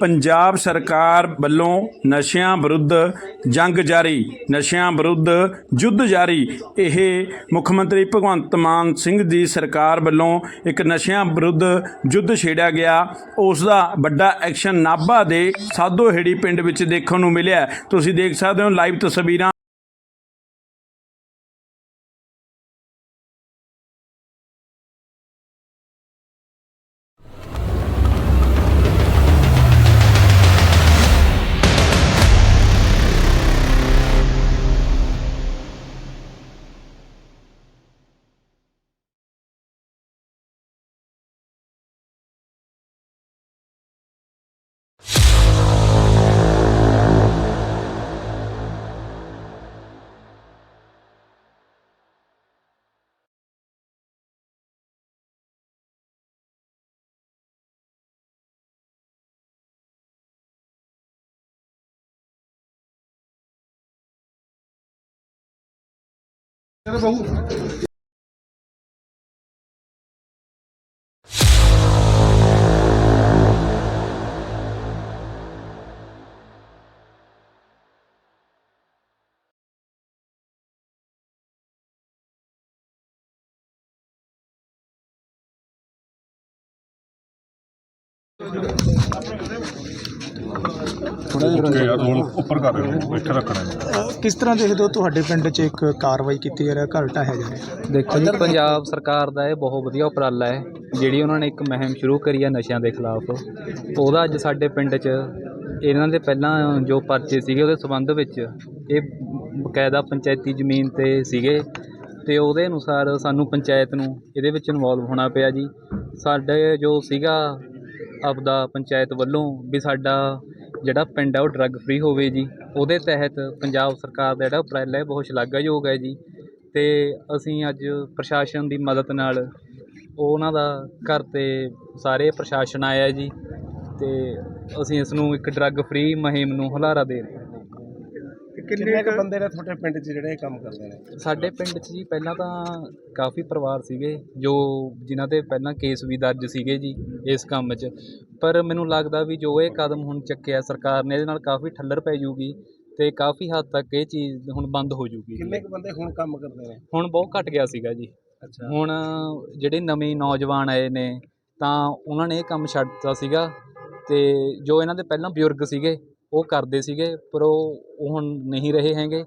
ਪੰਜਾਬ ਸਰਕਾਰ ਵੱਲੋਂ ਨਸ਼ਿਆਂ ਵਿਰੁੱਧ ਜੰਗ ਜਾਰੀ, ਨਸ਼ਿਆਂ ਵਿਰੁੱਧ ਯੁੱਧ ਜਾਰੀ। ਇਹ ਮੁੱਖ ਮੰਤਰੀ ਭਗਵੰਤ ਮਾਨ ਸਿੰਘ ਦੀ ਸਰਕਾਰ ਵੱਲੋਂ ਇੱਕ ਨਸ਼ਿਆਂ ਵਿਰੁੱਧ ਯੁੱਧ ਛੇੜਿਆ ਗਿਆ। ਉਸ ਦਾ ਵੱਡਾ ਐਕਸ਼ਨ ਨਾਭਾ ਦੇ ਸਾਧੋਹੇੜੀ ਪਿੰਡ ਵਿੱਚ ਦੇਖਣ ਨੂੰ ਮਿਲਿਆ। ਤੁਸੀਂ ਦੇਖ ਸਕਦੇ ਹੋ ਲਾਈਵ ਤਸਵੀਰਾਂ। भाऊ ਓਕੇ ਯਾਰ ਹੁਣ ਉੱਪਰ ਕਰ ਰਹੇ ਹੋ ਇੱਥੇ ਰੱਖਣਾ ਹੈ। ਅਹ ਕਿਸ ਤਰ੍ਹਾਂ ਦੇਖਦੇ ਹੋ ਤੁਹਾਡੇ ਪਿੰਡ 'ਚ ਇੱਕ ਕਾਰਵਾਈ ਕੀਤੀ ਜਾ ਰਹੀ ਹੈ ਘਰ ਢਾਹਿਆ ਜਾ ਰਿਹਾ ਦੇਖੋ ਜੀ ਪੰਜਾਬ ਸਰਕਾਰ ਦਾ ਇਹ ਬਹੁਤ ਵਧੀਆ ਉਪਰਾਲਾ ਹੈ ਜਿਹੜੀ ਉਹਨਾਂ ਨੇ ਇੱਕ ਮੁਹਿੰਮ ਸ਼ੁਰੂ ਕਰੀ ਹੈ ਨਸ਼ਿਆਂ ਦੇ ਖਿਲਾਫ। ਉਹਦਾ ਅੱਜ ਸਾਡੇ ਪਿੰਡ 'ਚ ਇਹਨਾਂ ਦੇ ਪਹਿਲਾਂ ਜੋ ਪਰਚੇ ਸੀਗੇ ਉਹਦੇ ਸੰਬੰਧ ਵਿੱਚ ਇਹ ਬਕਾਇਦਾ ਪੰਚਾਇਤੀ ਜ਼ਮੀਨ ਤੇ ਸੀਗੇ। ਤੇ ਉਹਦੇ ਅਨੁਸਾਰ ਸਾਨੂੰ ਪੰਚਾਇਤ ਨੂੰ ਇਹਦੇ ਵਿੱਚ ਇਨਵੋਲਵ ਹੋਣਾ ਪਿਆ ਜੀ। ਸਾਡੇ ਜੋ ਸੀਗਾ ਆਪਦਾ ਪੰਚਾਇਤ ਵੱਲੋਂ ਵੀ ਸਾਡਾ ਜਿਹੜਾ ਪਿੰਡ ਹੈ ਉਹ ਡਰੱਗ ਫ੍ਰੀ ਹੋਵੇ ਜੀ ਉਹਦੇ ਤਹਿਤ ਪੰਜਾਬ ਸਰਕਾਰ ਦਾ ਜਿਹੜਾ ਉਪਰਾਲਾ ਹੈ ਬਹੁਤ ਸ਼ਲਾਘਾਯੋਗ ਹੈ ਜੀ। ਤੇ ਅਸੀਂ ਅੱਜ ਪ੍ਰਸ਼ਾਸਨ ਦੀ ਮਦਦ ਨਾਲ ਉਹਨਾਂ ਦਾ ਘਰ ਤੇ ਸਾਰੇ ਪ੍ਰਸ਼ਾਸਨ ਆਇਆ ਜੀ ਤੇ ਅਸੀਂ ਇਸ ਨੂੰ ਇੱਕ ਡਰੱਗ ਫ੍ਰੀ ਮੁਹਿੰਮ ਨੂੰ ਹੁਲਾਰਾ ਦੇ ਰਹੇ ਹਾਂ। ਕਿੰਨੇ ਕੁ ਬੰਦੇ ਨੇ ਤੁਹਾਡੇ ਪਿੰਡ 'ਚ ਜਿਹੜੇ ਇਹ ਕੰਮ ਕਰਦੇ ਨੇ? ਸਾਡੇ ਪਿੰਡ 'ਚ ਜੀ ਪਹਿਲਾਂ ਤਾਂ ਕਾਫੀ ਪਰਿਵਾਰ ਸੀਗੇ ਜੋ ਜਿਨ੍ਹਾਂ ਦੇ ਪਹਿਲਾਂ ਕੇਸ ਵੀ ਦਰਜ ਸੀਗੇ ਜੀ ਇਸ ਕੰਮ 'ਚ। ਪਰ ਮੈਨੂੰ ਲੱਗਦਾ ਵੀ ਜੋ ਇਹ ਕਦਮ ਹੁਣ ਚੱਕਿਆ ਸਰਕਾਰ ਨੇ ਇਹਦੇ ਨਾਲ ਕਾਫੀ ਠੱਲਰ ਪੈ ਜੂਗੀ ਤੇ ਕਾਫੀ ਹੱਦ ਤੱਕ ਇਹ ਚੀਜ਼ ਹੁਣ ਬੰਦ ਹੋ ਜੂਗੀ ਕਿੰਨੇ ਕੁ ਬੰਦੇ ਹੁਣ ਕੰਮ ਕਰਦੇ ਨੇ? ਹੁਣ ਬਹੁਤ ਘਟ ਗਿਆ ਸੀਗਾ ਜੀ। ਅੱਛਾ। ਹੁਣ ਜਿਹੜੇ ਨਵੇਂ ਨੌਜਵਾਨ ਆਏ ਨੇ ਤਾਂ ਉਹਨਾਂ ਨੇ ਇਹ ਕੰਮ ਛੱਡ ਦਿੱਤਾ ਸੀਗਾ ਤੇ ਜੋ ਇਹਨਾਂ ਦੇ ਪਹਿਲਾਂ ਬਜ਼ੁਰਗ ਸੀਗੇ ਉਹ ਕਰਦੇ ਸੀਗੇ ਪਰ ਉਹ ਉਹ ਹੁਣ ਨਹੀਂ ਰਹੇ ਹੈਗੇ।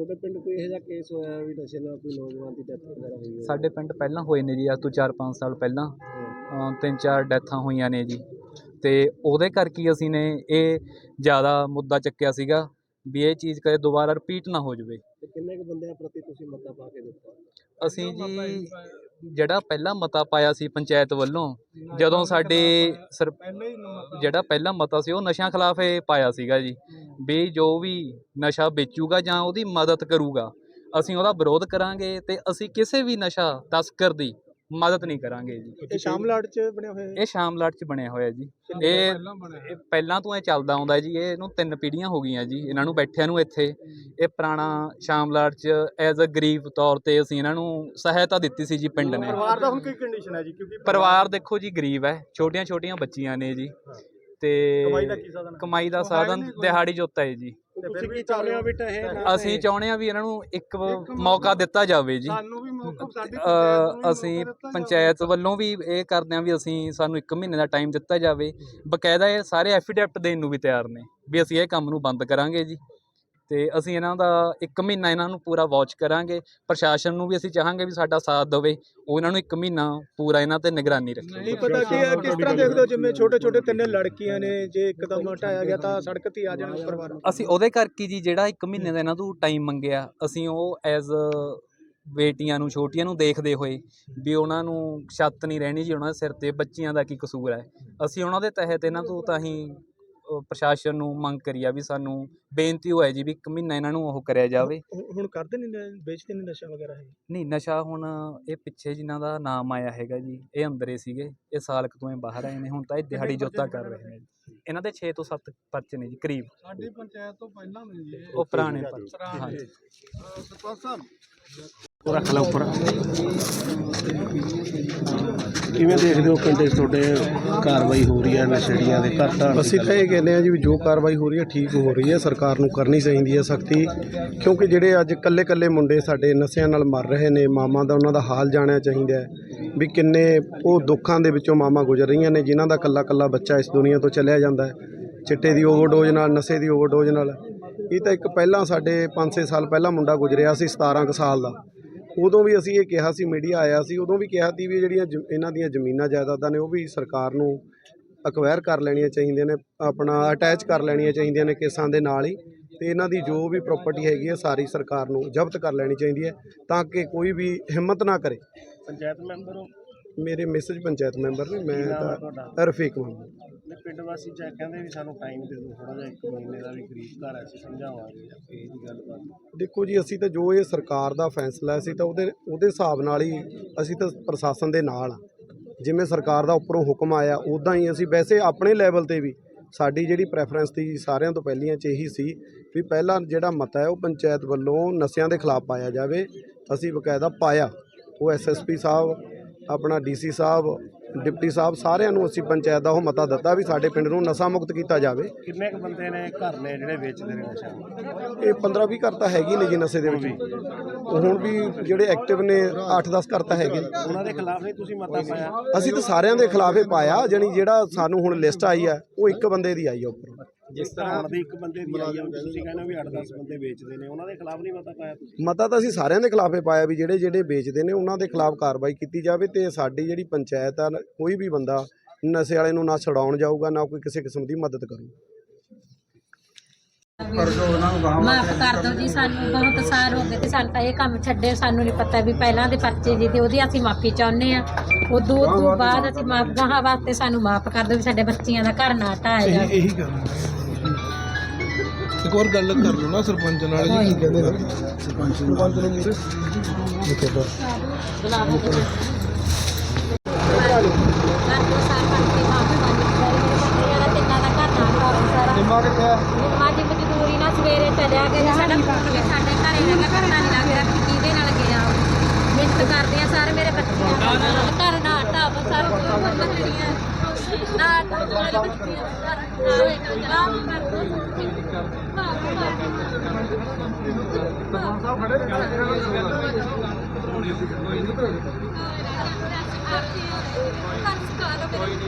ਤੁਹਾਡੇ ਪਿੰਡ ਕੋਈ ਇਹੋ ਜਿਹਾ ਕੇਸ ਹੋਇਆ ਵੀ ਨਸ਼ੇ ਨਾਲ ਕੋਈ ਨੌਜਵਾਨ ਦੀ ਡੈਥ ਵਗੈਰਾ ਹੋਈ ਹੈ ਸਾਡੇ ਪਿੰਡ ਪਹਿਲਾਂ ਹੋਏ ਨੇ ਜੀ ਅੱਜ ਤੋਂ 4-5 ਸਾਲ ਪਹਿਲਾਂ। ਅ, ਤਿੰਨ ਚਾਰ ਡੈਥਾਂ ਹੋਈਆਂ ਨੇ ਜੀ। ਤੇ ਉਹਦੇ ਕਰਕੇ ਹੀ ਅਸੀਂ ਨੇ ਇਹ ਜ਼ਿਆਦਾ ਮੁੱਦਾ ਚੱਕਿਆ ਸੀਗਾ ਵੀ ਇਹ ਚੀਜ਼ ਕਦੇ ਦੁਬਾਰਾ ਰਿਪੀਟ ਨਾ ਹੋ ਜਾਵੇ। ਤੇ ਕਿੰਨੇ ਕੁ ਬੰਦਿਆਂ ਪ੍ਰਤੀ ਤੁਸੀਂ ਮਤਾ ਪਾ ਕੇ ਦਿੱਤਾ? ਅਸੀਂ ਜੀ ਜਿਹੜਾ ਪਹਿਲਾ ਮਤਾ ਪਾਇਆ ਸੀ ਪੰਚਾਇਤ ਵੱਲੋਂ, ਜਦੋਂ ਸਾਡੇ ਸਰ ਜਿਹੜਾ ਪਹਿਲਾ ਮਤਾ ਸੀ, ਉਹ ਨਸ਼ਿਆਂ ਖਿਲਾਫ ਇਹ ਪਾਇਆ ਸੀਗਾ ਜੀ। ਵੀ ਜੋ ਵੀ ਨਸ਼ਾ ਵੇਚੂਗਾ ਜਾਂ ਉਹਦੀ ਮਦਦ ਕਰੂਗਾ, ਅਸੀਂ ਉਹਦਾ ਵਿਰੋਧ ਕਰਾਂਗੇ ਤੇ ਅਸੀਂ ਕਿਸੇ ਵੀ ਨਸ਼ਾ ਤਸਕਰ ਦੀ ਮਦਦ ਨਹੀਂ ਕਰਾਂਗੇ ਜੀ। ਇਹ ਸ਼ਾਮਲਾਟ 'ਚ ਬਣਿਆ ਹੋਇਆ ਹੈ? ਇਹ ਸ਼ਾਮਲਾਟ ਚ ਬਣਿਆ ਹੋਇਆ ਜੀ। ਇਹ ਇਹ ਪਹਿਲਾਂ ਤੋਂ ਇਹ ਚੱਲਦਾ ਆਉਂਦਾ ਜੀ। ਇਹ ਇਹਨੂੰ ਤਿੰਨ ਪੀੜ੍ਹੀਆਂ ਹੋ ਗਈਆਂ ਜੀ ਇਹਨਾਂ ਨੂੰ ਬੈਠਿਆਂ ਨੂੰ ਇੱਥੇ। ਇਹ ਪੁਰਾਣਾ ਸ਼ਾਮਲਾਟ ਚ ਐਜ਼ ਅ ਗਰੀਬ ਤੌਰ ਤੇ ਅਸੀਂ ਇਹਨਾਂ ਨੂੰ ਸਹਾਇਤਾ ਦਿੱਤੀ ਸੀ ਜੀ ਪਿੰਡ ਨੇ। ਪਰਿਵਾਰ ਦਾ ਹੁਣ ਕੀ ਕੰਡੀਸ਼ਨ ਹੈ ਜੀ? ਕਿਉਂਕਿ ਪਰਿਵਾਰ ਦੇਖੋ ਜੀ ਗਰੀਬ ਹੈ। ਛੋਟੀਆਂ ਛੋਟੀਆਂ ਬੱਚੀਆਂ ਨੇ ਜੀ। ਤੇ ਕਮਾਈ ਦਾ ਕੀ ਸਾਧਨ ਹੈ? ਕਮਾਈ ਦਾ ਸਾਧਨ ਦਿਹਾੜੀ ਜੋਤਾ ਹੈ ਜੀ। ਤੇ ਫਿਰ ਵੀ ਚਾਹੁੰਦੇ ਹੋ ਵੀ ਟਹੇ ਅਸੀਂ ਚਾਹੁੰਦੇ ਹਾਂ ਵੀ ਇਹਨਾਂ ਨੂੰ ਇੱਕ ਮੌਕਾ ਦਿੱਤਾ ਜਾਵੇ ਜੀ। ਸਾਨੂੰ ਵੀ ਮੌਕਾ ਸਾਡੀ ਅਸੀਂ ਪੰਚਾਇਤ ਵੱਲੋਂ ਵੀ ਇਹ ਕਰਦੇ ਹਾਂ ਵੀ ਅਸੀਂ ਸਾਨੂੰ 1 ਮਹੀਨੇ ਦਾ ਟਾਈਮ ਦਿੱਤਾ ਜਾਵੇ। ਬਕਾਇਦਾ ਇਹ ਸਾਰੇ ਐਫੀਡੈਵਿਟ ਦੇਣ ਨੂੰ ਵੀ ਤਿਆਰ ਨੇ ਵੀ ਅਸੀਂ ਇਹ ਕੰਮ ਨੂੰ ਬੰਦ ਕਰਾਂਗੇ ਜੀ। ਤੇ ਅਸੀਂ ਇਹਨਾਂ ਦਾ 1 ਮਹੀਨਾ ਇਹਨਾਂ ਨੂੰ ਪੂਰਾ ਵਾਚ ਕਰਾਂਗੇ। ਪ੍ਰਸ਼ਾਸਨ ਨੂੰ ਵੀ ਅਸੀਂ ਚਾਹਾਂਗੇ ਵੀ ਸਾਡਾ ਸਾਥ ਦੇਵੇ। ਉਹ ਇਹਨਾਂ ਨੂੰ 1 ਮਹੀਨਾ ਪੂਰਾ ਇਹਨਾਂ ਤੇ ਨਿਗਰਾਨੀ ਰੱਖੇ। ਨਹੀਂ ਪਤਾ ਕੀ ਹੈ ਕਿਸ ਤਰ੍ਹਾਂ ਦੇਖਦੇ ਹੋ? ਜਿਵੇਂ ਛੋਟੇ ਛੋਟੇ ਤਿੰਨ ਲੜਕੀਆਂ ਨੇ ਜੇ ਇੱਕਦਮ ਹਟਾਇਆ ਗਿਆ ਤਾਂ ਸੜਕ ਤੇ ਆ ਜਾਣ ਪਰਿਵਾਰ। ਅਸੀਂ ਉਹਦੇ ਕਰਕੇ ਜੀ ਜਿਹੜਾ 1 ਮਹੀਨੇ ਦਾ ਇਹਨਾਂ ਤੋਂ ਟਾਈਮ ਮੰਗਿਆ ਅਸੀਂ ਉਹ ਐਜ਼ ਬੇਟੀਆਂ ਨੂੰ ਛੋਟੀਆਂ ਨੂੰ ਦੇਖਦੇ ਹੋਏ ਵੀ ਉਹਨਾਂ ਨੂੰ ਛੱਤ ਨਹੀਂ ਰਹਿਣੀ ਜੀ ਉਹਨਾਂ ਦੇ ਸਿਰ ਤੇ ਬੱਚੀਆਂ ਦਾ ਕੀ ਕਸੂਰ ਹੈ। ਅਸੀਂ ਉਹਨਾਂ ਦੇ ਤਹਿਤ ਇਹਨਾਂ ਤੋਂ ਤਾਂ ਹੀ ਪ੍ਰਸ਼ਾਸਨ ਨੂੰ ਮੰਗ ਕਰੀ ਆ ਵੀ ਸਾਨੂੰ ਬੇਨਤੀ ਹੋਇਆ ਜੀ ਵੀ 1 ਮਹੀਨਾ ਇਹਨਾਂ ਨੂੰ ਉਹ ਕਰਿਆ ਜਾਵੇ। ਹੁਣ- ਹੁਣ ਕਰਦੇ ਨਹੀਂ ਨੇ ਵੇਚਦੇ ਨਹੀਂ ਨਸ਼ਾ ਵਗੈਰਾ ਹੈ ਨਹੀਂ ਨਸ਼ਾ ਹੁਣ ਇਹ ਪਿੱਛੇ ਜਿਨ੍ਹਾਂ ਦਾ ਨਾਮ ਆਇਆ ਹੈਗਾ ਜੀ ਇਹ ਅੰਦਰੇ ਸੀਗੇ ਇਹ ਸਾਲ ਕੁ ਤੋਂ ਇਹ ਬਾਹਰ ਆਏ ਨੇ ਹੁਣ ਤਾਂ ਇਹ ਦਿਹਾੜੀ ਜੋਤਾ ਕਰ ਰਹੇ ਨੇ ਜੀ। ਇਹਨਾਂ ਦੇ 6 ਤੋਂ 7 ਪਰਚੇ ਨੇ ਜੀ ਕਰੀਬ। ਸਾਡੀ ਪੰਚਾਇਤ ਤੋਂ ਪਹਿਲਾਂ ਵੀ ਜੀ ਉਹ ਪੁਰਾਣੇ ਪਰਚੇ ਹਾਂਜੀ। ਸਰਪੰਚ ਸਾਹਿਬ ਰੱਖ ਲੈ ਉੱਪਰ। ਕਿਵੇਂ ਦੇਖਦੇ ਹੋ ਪਿੰਡ 'ਚ ਤੁਹਾਡੇ ਕਾਰਵਾਈ ਹੋ ਰਹੀ ਹੈ ਨਸ਼ੇੜੀਆਂ ਦੇ ਘਰ ਦੀ ਅਸੀਂ ਤਾਂ ਇਹ ਕਹਿੰਦੇ ਆ ਜੀ ਵੀ ਜੋ ਕਾਰਵਾਈ ਹੋ ਰਹੀ ਹੈ ਠੀਕ ਹੋ ਰਹੀ ਹੈ ਸਰਕਾਰ ਨੂੰ ਕਰਨੀ ਚਾਹੀਦੀ ਹੈ ਸਖਤੀ ਕਿਉਂਕਿ ਜਿਹੜੇ ਅੱਜ ਕੱਲੇ ਕੱਲੇ ਮੁੰਡੇ ਸਾਡੇ ਨਸ਼ਿਆਂ ਨਾਲ ਮਰ ਰਹੇ ਨੇ ਮਾਮਾ ਦਾ ਉਹਨਾਂ ਦਾ ਹਾਲ ਜਾਣਿਆ ਚਾਹੀਦਾ ਹੈ ਵੀ ਕਿੰਨੇ ਉਹ ਦੁੱਖਾਂ ਦੇ ਵਿੱਚੋਂ ਮਾਮਾ ਗੁਜ਼ਰ ਰਹੀਆਂ ਨੇ ਜਿਨ੍ਹਾਂ ਦਾ ਕੱਲਾ ਕੱਲਾ ਬੱਚਾ ਇਸ ਦੁਨੀਆ ਤੋਂ ਚਲਿਆ ਜਾਂਦਾ ਹੈ ਚਿੱਟੇ ਦੀ ਓਵਰਡੋਜ਼ ਨਾਲ ਨਸ਼ੇ ਦੀ ਓਵਰਡੋਜ਼ ਨਾਲ। ਇਹ ਤਾਂ ਇੱਕ ਪਹਿਲਾਂ ਸਾਡੇ 5-6 ਸਾਲ ਪਹਿਲਾਂ ਮੁੰਡਾ ਗੁਜ਼ਰਿਆ ਸੀ 17 ਕੁ ਸਾਲ ਦਾ। ਉਦੋਂ ਵੀ ਅਸੀਂ ਇਹ ਕਿਹਾ ਸੀ, ਮੀਡੀਆ ਆਇਆ ਸੀ, ਉਦੋਂ ਵੀ ਕਿਹਾ ਸੀ ਵੀ ਜਿਹੜੀਆਂ ਜ- ਇਹਨਾਂ ਦੀਆਂ ਜ਼ਮੀਨਾਂ ਜਾਇਦਾਦਾਂ ਨੇ, ਉਹ ਵੀ ਸਰਕਾਰ ਨੂੰ ਅਕਵਾਇਰ ਕਰ ਲੈਣੀਆਂ ਚਾਹੀਦੀਆਂ ਨੇ, ਆਪਣਾ ਅਟੈਚ ਕਰ ਲੈਣੀਆਂ ਚਾਹੀਦੀਆਂ ਨੇ ਕੇਸਾਂ ਦੇ ਨਾਲ ਹੀ। ਤੇ ਇਹਨਾਂ ਦੀ ਜੋ ਵੀ ਪ੍ਰਾਪਰਟੀ ਹੈਗੀ ਹੈ, ਸਾਰੀ ਸਰਕਾਰ ਨੂੰ ਜ਼ਬਤ ਕਰ ਲੈਣੀ ਚਾਹੀਦੀ ਹੈ, ਤਾਂ ਕਿ ਕੋਈ ਵੀ ਹਿੰਮਤ ਨਾ ਕਰੇ। ਪੰਚਾਇਤ ਮੈਂਬਰ ਮੇਰੇ ਮੈਸੇਜ ਪੰਚਾਇਤ ਮੈਂਬਰ ਨੇ ਮੈਂ ਤਾਂ ਰਫੀਕ ਮੁਹੰਮਦ ਨੇ ਪਿੰਡ ਵਾਸੀ ਚਾਹ ਕਹਿੰਦੇ ਵੀ ਸਾਨੂੰ ਟਾਈਮ ਦੇ ਦਿਓ ਥੋੜਾ ਜਿਹਾ ਇੱਕ ਮਹੀਨੇ ਦਾ ਵੀ ਕਰੀਬ ਘਰ ਅਸੀਂ ਸਮਝਾਵਾਂਗੇ ਇਹ ਦੀ ਗੱਲਬਾਤ। ਦੇਖੋ ਜੀ ਅਸੀਂ ਤਾਂ ਜੋ ਇਹ ਸਰਕਾਰ ਦਾ ਫੈਸਲਾ ਸੀ ਤਾਂ ਉਹਦੇ ਉਹਦੇ ਹਿਸਾਬ ਨਾਲ ਹੀ ਅਸੀਂ ਤਾਂ ਪ੍ਰਸ਼ਾਸਨ ਦੇ ਨਾਲ ਆ। ਜਿਵੇਂ ਸਰਕਾਰ ਦਾ ਉੱਪਰੋਂ ਹੁਕਮ ਆਇਆ ਉਦਾਂ ਹੀ ਅਸੀਂ ਵੈਸੇ ਆਪਣੇ ਲੈਵਲ ਤੇ ਵੀ ਸਾਡੀ ਜਿਹੜੀ ਪ੍ਰੈਫਰੈਂਸ ਸੀ ਸਾਰਿਆਂ ਤੋਂ ਪਹਿਲੀਆਂ 'ਚ ਇਹੀ ਸੀ ਵੀ ਪਹਿਲਾ ਜਿਹੜਾ ਮਤਾ ਹੈ ਉਹ ਪੰਚਾਇਤ ਵੱਲੋਂ ਨਸ਼ਿਆਂ ਦੇ ਖਿਲਾਫ ਪਾਇਆ ਜਾਵੇ ਅਸੀਂ ਬਕਾਇਦਾ ਪਾਇਆ। ਉਹ ਐਸਐਸਪੀ ਸਾਹਿਬ ਆਪਣਾ ਡੀਸੀ ਸਾਹਿਬ ਡਿਪਟੀ ਸਾਹਿਬ ਸਾਰਿਆਂ ਨੂੰ ਅਸੀਂ ਪੰਚਾਇਤ ਦਾ ਉਹ ਮਤਾ ਦਿੱਤਾ ਵੀ ਸਾਡੇ ਪਿੰਡ ਨੂੰ ਨਸ਼ਾ ਮੁਕਤ ਕੀਤਾ ਜਾਵੇ। ਕਿੰਨੇ ਕੁ ਬੰਦੇ ਨੇ ਘਰ ਨੇ ਜਿਹੜੇ ਵੇਚਦੇ ਨੇ ਨਸ਼ਾ? ਇਹ 15 20 ਘਰ ਤਾਂ ਹੈਗੇ ਨੇ ਜੀ ਨਸ਼ੇ ਦੇ ਵਿੱਚ। ਹੁਣ ਵੀ ਜਿਹੜੇ ਐਕਟਿਵ ਨੇ 8-10 ਘਰ ਤਾਂ ਹੈਗੇ। ਉਹਨਾਂ ਦੇ ਖਿਲਾਫ ਨਹੀਂ ਤੁਸੀਂ ਮਤਾ ਪਾਇਆ? ਅਸੀਂ ਤਾਂ ਸਾਰਿਆਂ ਦੇ ਖਿਲਾਫ ਹੀ ਪਾਇਆ ਜਾਣੀ ਜਿਹੜਾ ਸਾਨੂੰ ਹੁਣ ਲਿਸਟ ਆਈ ਹੈ ਉਹ ਇੱਕ ਬੰਦੇ ਦੀ ਆਈ ਹੈ ਉੱਪਰੋਂ। ਜਿਸ ਤਰ੍ਹਾਂ ਦੀ ਇੱਕ ਬੰਦੇ ਦੀ ਆਈ ਆ ਤੁਸੀਂ ਕਹਿੰਦੇ ਹੋ ਵੀ 8-10 ਬੰਦੇ ਵੇਚਦੇ ਨੇ ਉਹਨਾਂ ਦੇ ਖਿਲਾਫ ਨਹੀਂ ਮਤਾ ਪਾਇਆ ਤੁਸੀਂ? ਮਤਾ ਤਾਂ ਅਸੀਂ ਸਾਰਿਆਂ ਦੇ ਖਿਲਾਫ ਹੀ ਪਾਇਆ ਵੀ ਜਿਹੜੇ ਜਿਹੜੇ ਵੇਚਦੇ ਨੇ ਉਹਨਾਂ ਦੇ ਖਿਲਾਫ ਕਾਰਵਾਈ ਕੀਤੀ ਜਾਵੇ ਤੇ ਸਾਡੀ ਜਿਹੜੀ ਪੰਚਾਇਤ ਆ ਕੋਈ ਵੀ ਬੰਦਾ ਨਸ਼ੇ ਵਾਲੇ ਨੂੰ ਨਾ ਛਡਾਉਣ ਜਾਊਗਾ ਨਾ ਕੋਈ ਕਿਸੇ ਕਿਸਮ ਦੀ ਮਦਦ ਕਰੂ। ਮਾਫ ਕਰ ਦਿਓ ਜੀ ਸਾਨੂੰ ਬਹੁਤ ਸਾਲ ਹੋ ਗਏ ਤੇ ਸਾਨੂੰ ਤਾਂ ਇਹ ਕੰਮ ਛੱਡੇ ਸਾਨੂੰ ਨਹੀਂ ਪਤਾ ਵੀ ਪਹਿਲਾਂ ਦੇ ਪਰਚੇ ਜੀ ਤੇ ਉਹਦੀ ਅਸੀਂ ਮਾਫੀ ਚਾਹੁੰਦੇ ਆ ਉਦੋਂ ਤੋਂ ਬਾਅਦ ਅਸੀਂ ਮਾਫ ਗਾਹਾਂ ਵਾਸਤੇ ਸਾਨੂੰ ਮਾਫ ਕਰ ਦਿਓ ਵੀ ਸਾਡੇ ਬੱਚਿਆਂ ਦਾ ਘਰ ਨਾ ਢਾਇਆ ਜਾਵੇ। ਇਹੀ ਗੱਲ ਇੱਕ ਹੋਰ ਗੱਲ ਕਰ ਲਓ ਨਾ ਸਰਪੰਚ ਨਾਲ ਜੀ ਕੀ ਕਹਿੰਦੇ ਨੇ? ਸਰਪੰਚ ਨੂੰ ਮੂਰੇ ਕਰ ਦਿਓ ਸਾਰ ਕਰਕੇ ਮਾਫੀ ਮੰਗੀ ਮੇਰੇ ਬੱਚਿਆਂ ਦਾ ਤਿੰਨਾਂ ਦਾ ਘਰ ਨਾ ਢਾਓ ਸਾਰਾ ਨਿੰਮਾ ਕਿੱਥੇ ਆ? ਨਿੰਮਾ ਦੀ ਮਜ਼ਦੂਰੀ ਨਾਲ ਸਵੇਰੇ ਚਲਿਆ ਗਿਆ ਸਾਡਾ ਫੋਨ ਵੀ ਸਾਡੇ ਘਰੇ ਹੈਗਾ ਪਤਾ ਨਹੀਂ ਲੱਗ ਰਿਹਾ ਕਿ ਕਿਹਦੇ ਨਾਲ ਗਿਆ ਉਹ। ਮਿਹਨਤ ਕਰਦੇ ਆ ਸਾਰੇ ਮੇਰੇ ਬੱਚਿਆਂ ਦਾ ਘਰ ਨਾ ਢਾਵ ਸਾਰਾ ਕੁਝ ਬੱਚੜੀਆਂ ਨਾ ਢਾਵ ਮੇਰੇ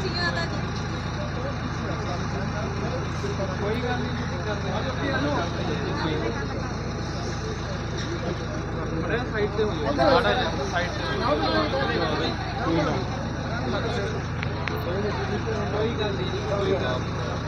ਬੱਚਿਆਂ ਦਾ ਕੋਈ ਗੱਲ ਹੋਏ ਕੋਈ ਦੋ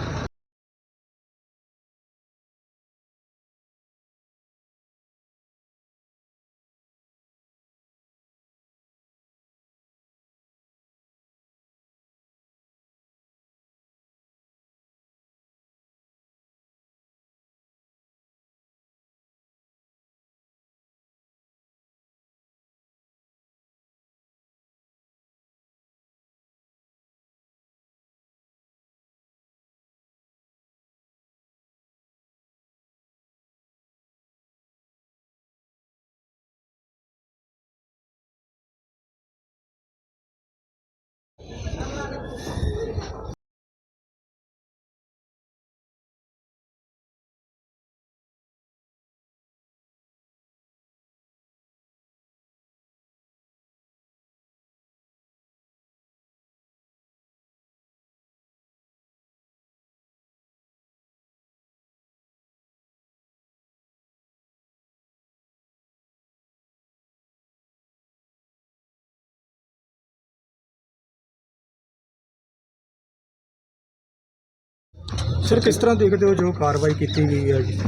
ਸਰ ਕਿਸ ਤਰ੍ਹਾਂ ਦੇਖਦੇ ਹੋ ਜੋ ਕਾਰਵਾਈ ਕੀਤੀ ਗਈ ਹੈ ਜੀ?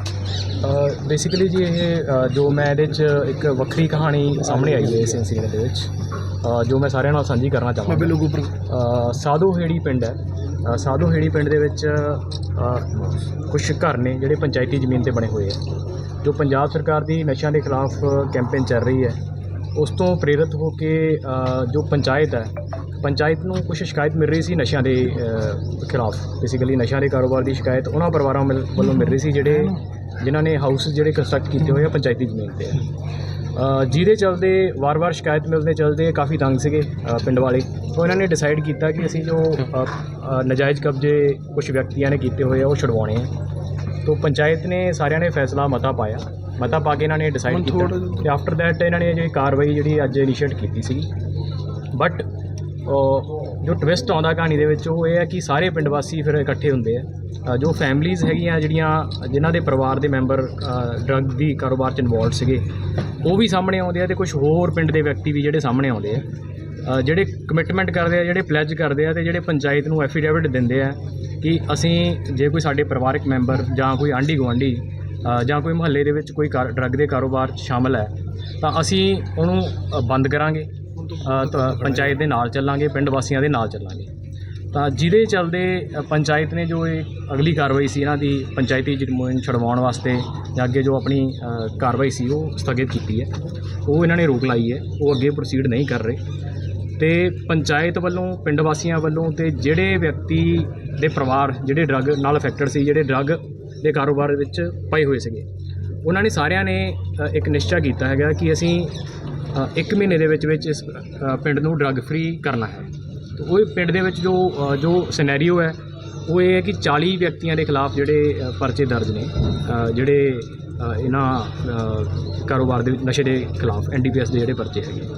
ਬੇਸਿਕਲੀ ਜੀ ਇਹ ਅ, ਜੋ ਮੈਂ ਇਹਦੇ 'ਚ ਇੱਕ ਵੱਖਰੀ ਕਹਾਣੀ ਸਾਹਮਣੇ ਆਈ ਹੈ ਇਸ ਇਨਸੀਡੈਂਟ ਦੇ ਵਿੱਚ ਅ, ਜੋ ਮੈਂ ਸਾਰਿਆਂ ਨਾਲ ਸਾਂਝੀ ਕਰਨਾ ਚਾਹਾਂਗਾ। ਲੋਗੋ ਪਰ ਅ, ਸਾਧੂ ਹੇੜੀ ਪਿੰਡ ਹੈ। ਅ, ਸਾਧੂ ਹੇੜੀ ਪਿੰਡ ਦੇ ਵਿੱਚ ਕੁਝ ਘਰ ਨੇ ਜਿਹੜੇ ਪੰਚਾਇਤੀ ਜ਼ਮੀਨ ਤੇ ਬਣੇ ਹੋਏ ਆ ਜੋ ਪੰਜਾਬ ਸਰਕਾਰ ਦੀ ਨਸ਼ਿਆਂ ਦੇ ਖਿਲਾਫ ਕੈਂਪੇਨ ਚੱਲ ਰਹੀ ਹੈ ਉਸ ਤੋਂ ਪ੍ਰੇਰਿਤ ਹੋ ਕੇ ਜੋ ਪੰਚਾਇਤ ਹੈ ਪੰਚਾਇਤ ਨੂੰ ਕੁਝ ਸ਼ਿਕਾਇਤ ਮਿਲ ਰਹੀ ਸੀ ਨਸ਼ਿਆਂ ਦੇ ਖਿਲਾਫ। ਬੇਸਿਕਲੀ ਨਸ਼ਿਆਂ ਦੇ ਕਾਰੋਬਾਰ ਦੀ ਸ਼ਿਕਾਇਤ ਉਹਨਾਂ ਪਰਿਵਾਰਾਂ ਮਿਲ- ਵੱਲੋਂ ਮਿਲ ਰਹੀ ਸੀ ਜਿਹੜੇ ਜਿਨ੍ਹਾਂ ਨੇ ਹਾਊਸ ਜਿਹੜੇ ਕੰਸਟਰਕਟ ਕੀਤੇ ਹੋਏ ਆ ਪੰਚਾਇਤੀ ਜ਼ਮੀਨ ਤੇ। ਅ, ਜਿਹਦੇ ਚਲਦੇ ਵਾਰ-ਵਾਰ ਸ਼ਿਕਾਇਤ ਮਿਲਦੇ ਚਲਦੇ ਕਾਫੀ ਤੰਗ ਸੀਗੇ ਪਿੰਡ ਵਾਲੇ। ਤੋਂ ਇਹਨਾਂ ਨੇ ਡਿਸਾਈਡ ਕੀਤਾ ਕਿ ਅਸੀਂ ਜੋ ਅ, ਨਜਾਇਜ਼ ਕਬਜ਼ੇ ਕੁਝ ਵਿਅਕਤੀਆਂ ਨੇ ਕੀਤੇ ਹੋਏ ਆ ਉਹ ਛੁਡਵਾਉਣੇ ਆ। ਤੋਂ ਪੰਚਾਇਤ ਨੇ ਸਾਰਿਆਂ ਨੇ ਫੈਸਲਾ ਮਤਾ ਪਾਇਆ। ਮਤਾ ਪਾ ਕੇ ਇਹਨਾਂ ਨੇ ਡਿਸਾਈਡ ਕੀਤਾ। ਤੇ ਆਫਟਰ ਦੈਟ ਇਹਨਾਂ ਨੇ ਜਿਹੜੀ ਕਾਰਵਾਈ ਜਿਹੜੀ ਅੱਜ ਇਨੀਸ਼ੀਏਟ ਕੀਤੀ ਸੀ ਬਟ ਜੋ ਟਵਿਸਟ ਆਉਂਦਾ ਕਹਾਣੀ ਦੇ ਵਿੱਚ ਉਹ ਇਹ ਹੈ ਕਿ ਸਾਰੇ ਪਿੰਡ ਵਾਸੀ ਫਿਰ ਇਕੱਠੇ ਹੁੰਦੇ ਆ। ਜੋ ਫੈਮਲੀਆਂ ਹੈਗੀਆਂ ਜਿਹੜੀਆਂ ਜਿਨ੍ਹਾਂ ਦੇ ਪਰਿਵਾਰ ਦੇ ਮੈਂਬਰ ਡਰੱਗ ਦੀ ਕਾਰੋਬਾਰ 'ਚ ਇਨਵੋਲਡ ਸੀਗੇ ਉਹ ਵੀ ਸਾਹਮਣੇ ਆਉਂਦੇ ਆ ਤੇ ਕੁਝ ਹੋਰ ਪਿੰਡ ਦੇ ਵਿਅਕਤੀ ਵੀ ਜਿਹੜੇ ਸਾਹਮਣੇ ਆਉਂਦੇ ਆ। ਜਿਹੜੇ ਕਮਿਟਮੈਂਟ ਕਰਦੇ ਆ, ਜਿਹੜੇ ਪਲੈਜ ਕਰਦੇ ਆ ਤੇ ਜਿਹੜੇ ਪੰਚਾਇਤ ਨੂੰ ਐਫੀਡੇਵਿਟ ਦਿੰਦੇ ਆ ਕਿ ਅਸੀਂ ਜੇ ਕੋਈ ਸਾਡੇ ਪਰਿਵਾਰਕ ਮੈਂਬਰ ਜਾਂ ਕੋਈ ਆਂਢੀ ਗੁਆਂਢੀ ਜਾਂ ਕੋਈ ਮੁਹੱਲੇ ਦੇ ਵਿੱਚ ਕੋਈ ਡਰੱਗ ਦੇ ਕਾਰੋਬਾਰ 'ਚ ਸ਼ਾਮਲ ਹੈ, ਤਾਂ ਅਸੀਂ ਉਹਨੂੰ ਬੰਦ ਕਰਾਂਗੇ। ਪੰਚਾਇਤ ਦੇ ਨਾਲ ਚੱਲਾਂਗੇ, ਪਿੰਡ ਵਾਸੀਆਂ ਦੇ ਨਾਲ ਚੱਲਾਂਗੇ। ਤਾਂ ਜਿਹਦੇ ਚੱਲਦੇ ਪੰਚਾਇਤ ਨੇ ਜੋ ਇਹ ਅਗਲੀ ਕਾਰਵਾਈ ਸੀ ਇਹਨਾਂ ਦੀ, ਪੰਚਾਇਤੀ ਜ਼ਮੀਨ ਛਡਵਾਉਣ ਵਾਸਤੇ ਜਾਂ ਅੱਗੇ ਜੋ ਆਪਣੀ ਕਾਰਵਾਈ ਸੀ ਉਹ ਸਥਗਿਤ ਕੀਤੀ ਹੈ, ਉਹ ਇਹਨਾਂ ਨੇ ਰੋਕ ਲਾਈ ਹੈ, ਉਹ ਅੱਗੇ ਪ੍ਰੋਸੀਡ ਨਹੀਂ ਕਰ ਰਹੇ। ਤੇ ਪੰਚਾਇਤ ਵੱਲੋਂ ਪਿੰਡ ਵਾਸੀਆਂ ਵੱਲੋਂ ਤੇ ਜਿਹੜੇ ਵਿਅਕਤੀ ਦੇ ਪਰਿਵਾਰ ਜਿਹੜੇ ਡਰੱਗ ਨਾਲ ਅਫੈਕਟਡ ਸੀ ਜਿਹੜੇ ਡਰੱਗ ਦੇ ਕਾਰੋਬਾਰ ਵਿੱਚ ਪਏ ਹੋਏ ਸੀਗੇ ਉਹਨਾਂ ਨੇ ਸਾਰਿਆਂ ਨੇ ਇੱਕ ਨਿਸ਼ਚਾ ਕੀਤਾ ਹੈਗਾ ਕਿ ਅਸੀਂ ਅ, ਇੱਕ ਮਹੀਨੇ ਦੇ ਵਿੱਚ ਵਿੱਚ ਇਸ ਪਿੰਡ ਨੂੰ ਡਰੱਗ ਫ੍ਰੀ ਕਰਨਾ ਹੈ। ਤੇ ਉਹ ਪਿੰਡ ਦੇ ਵਿੱਚ ਜੋ ਜੋ ਸਿਨੈਰੀਓ ਹੈ ਉਹ ਇਹ ਹੈ ਕਿ 40 ਵਿਅਕਤੀਆਂ ਦੇ ਖਿਲਾਫ ਜਿਹੜੇ ਪਰਚੇ ਦਰਜ ਨੇ ਜਿਹੜੇ ਇਹਨਾਂ ਕਾਰੋਬਾਰ ਦੇ ਨਸ਼ੇ ਦੇ ਖਿਲਾਫ ਐਨਡੀਪੀਐਸ ਦੇ ਜਿਹੜੇ ਪਰਚੇ ਹੈਗੇ।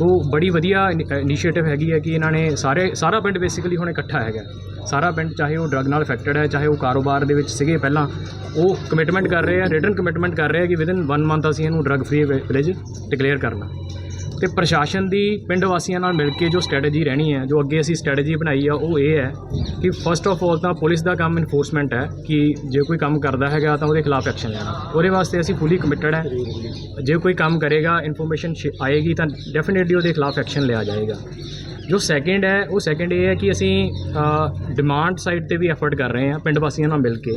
ਤੋ ਬੜੀ ਵਧੀਆ ਇਨੀਸ਼ੀਏਟਿਵ ਹੈਗੀ ਹੈ ਕਿ ਇਹਨਾਂ ਨੇ ਸਾਰੇ, ਸਾਰਾ ਪਿੰਡ ਬੇਸਿਕਲੀ ਹੁਣ ਇਕੱਠਾ ਹੈਗਾ। ਸਾਰਾ ਪਿੰਡ ਚਾਹੇ ਉਹ ਡਰੱਗ ਨਾਲ ਅਫੈਕਟਡ ਹੈ, ਚਾਹੇ ਉਹ ਕਾਰੋਬਾਰ ਦੇ ਵਿੱਚ ਸੀਗੇ ਪਹਿਲਾਂ, ਉਹ ਕਮਿਟਮੈਂਟ ਕਰ ਰਹੇ ਆ ਰਿਟਨ ਕਮਿਟਮੈਂਟ ਕਰ ਰਹੇ ਆ ਕਿ ਵਿਦਿਨ 1 ਮੰਥ ਅਸੀਂ ਇਹਨੂੰ ਡਰੱਗ ਫ੍ਰੀ ਵਿਲੇਜ ਡਿਕਲੇਅਰ ਕਰਨਾ। ਤੇ ਪ੍ਰਸ਼ਾਸਨ ਦੀ ਪਿੰਡ ਵਾਸੀਆਂ ਨਾਲ ਮਿਲ ਕੇ ਜੋ ਸਟ੍ਰੈਟਜੀ ਰਹਿਣੀ ਹੈ, ਜੋ ਅੱਗੇ ਅਸੀਂ ਸਟ੍ਰੈਟਜੀ ਬਣਾਈ ਆ, ਉਹ ਇਹ ਹੈ ਕਿ ਫਸਟ ਆਫ ਆਲ ਤਾਂ ਪੁਲਿਸ ਦਾ ਕੰਮ ਇਨਫੋਰਸਮੈਂਟ ਹੈ ਕਿ ਜੇ ਕੋਈ ਕੰਮ ਕਰਦਾ ਹੈਗਾ ਤਾਂ ਉਹਦੇ ਖਿਲਾਫ ਐਕਸ਼ਨ ਲੈਣਾ। ਉਹਦੇ ਵਾਸਤੇ ਅਸੀਂ ਫੁੱਲੀ ਕਮਿਟਡ ਹੈ। ਜੇ ਕੋਈ ਕੰਮ ਕਰੇਗਾ ਇਨਫੋਰਮੇਸ਼ਨ ਆਏਗੀ ਤਾਂ ਡੈਫੀਨੇਟਲੀ ਉਹਦੇ ਖਿਲਾਫ ਐਕਸ਼ਨ ਲਿਆ ਜਾਏਗਾ। ਜੋ ਸੈਕਿੰਡ ਹੈ, ਉਹ ਸੈਕਿੰਡ ਇਹ ਹੈ ਕਿ ਅਸੀਂ ਡਿਮਾਂਡ ਸਾਈਡ ਤੇ ਵੀ ਐਫਰਟ ਕਰ ਰਹੇ ਹਾਂ ਪਿੰਡ ਵਾਸੀਆਂ ਨਾਲ ਮਿਲ ਕੇ।